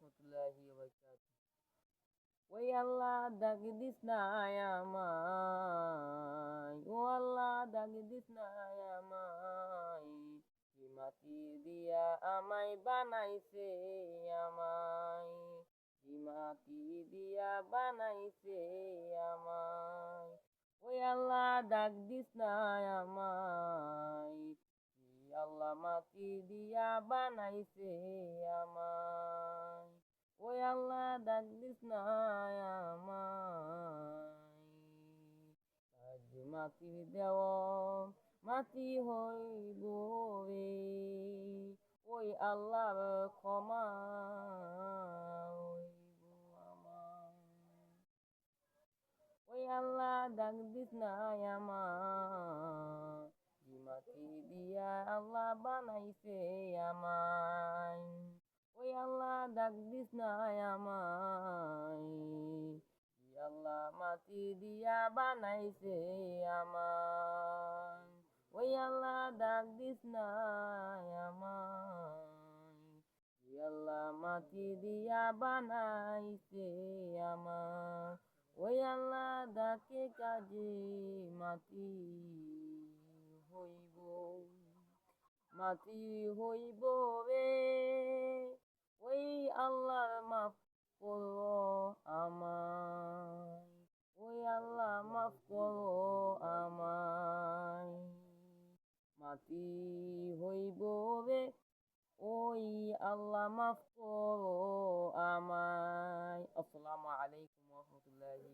রহমতুল্লাহি ওই আল্লাহ দাগ দিস না আমায়, ও আল্লাহ দাগ দিস না আমায় মাটি দিয়া আমায় বানাইছে আমায়, কি মাটি দিয়া বানাইছে আমায়, ওই আল্লাহ ডাক দিস না আমায় আল্লাহ মাটি দিয়া বানাইছে আমায়। দিস না আমায় মাটি দেও মাটি হইব রে ওই আল্লাহর ক্ষমা ওই আল্লাহ ডাক দিস না আমার মাটি দিয়া আল্লাহ বানাইছে ওই আল্লাহ ডাক না আমায়। আল্লাহ মাটি দিয়া বানাইছে আমায়। ওই আল্লাহ ডাক দিস না আমায়। আল্লাহ মাটি দিয়া বানাইছে আমায়। ওই আল্লাহ ডাকে কাজে মাটি হইব। মাটি হইব রে। করো আমায়। মাটি হইব রে ওই আল্লাহ মাফ করো আমায়। আসসালামু আলাইকুম রহমতুল্লাহি